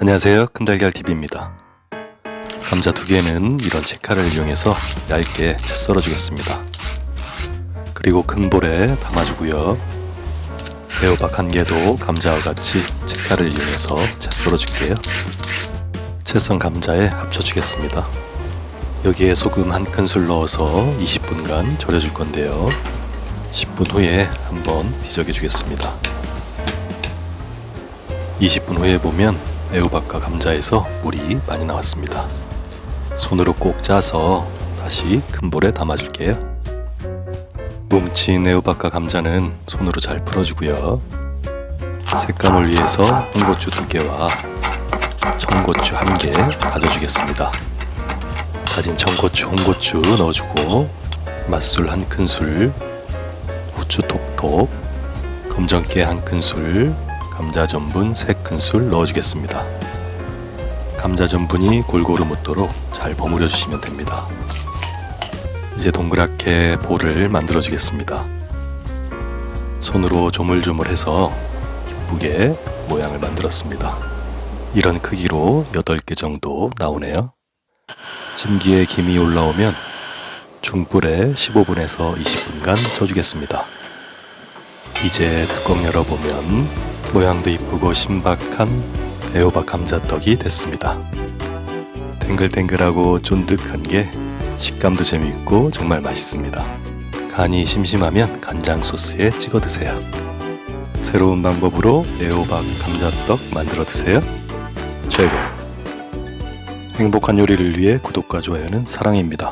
안녕하세요. 큰달걀TV입니다. 감자 두 개는 이런 채칼을 이용해서 얇게 채 썰어주겠습니다. 그리고 큰 볼에 담아주고요. 애호박 한 개도 감자와 같이 채칼을 이용해서 채 썰어줄게요. 채썬 감자에 합쳐주겠습니다. 여기에 소금 한 큰술 넣어서 20분간 절여줄 건데요. 10분 후에 한번 뒤적여 주겠습니다. 20분 후에 보면 애호박과 감자에서 물이 많이 나왔습니다. 손으로 꼭 짜서 다시 큰 볼에 담아줄게요. 뭉친 애호박과 감자는 손으로 잘 풀어주고요. 색감을 위해서 홍고추 두 개와 청고추 한개 다져주겠습니다. 다진 청고추, 홍고추 넣어주고 맛술 한 큰술, 후추 톡톡, 검정깨 한 큰술, 감자 전분 3큰술 넣어주겠습니다. 감자 전분이 골고루 묻도록 잘 버무려 주시면 됩니다. 이제 동그랗게 볼을 만들어 주겠습니다. 손으로 조물조물해서 이쁘게 모양을 만들었습니다. 이런 크기로 8개 정도 나오네요. 찜기에 김이 올라오면 중불에 15분에서 20분간 쪄주겠습니다. 이제 뚜껑 열어보면 모양도 이쁘고 신박한 애호박 감자떡이 됐습니다. 탱글탱글하고 쫀득한 게 식감도 재미있고 정말 맛있습니다. 간이 심심하면 간장 소스에 찍어 드세요. 새로운 방법으로 애호박 감자떡 만들어 드세요. 최고. 행복한 요리를 위해 구독과 좋아요는 사랑입니다.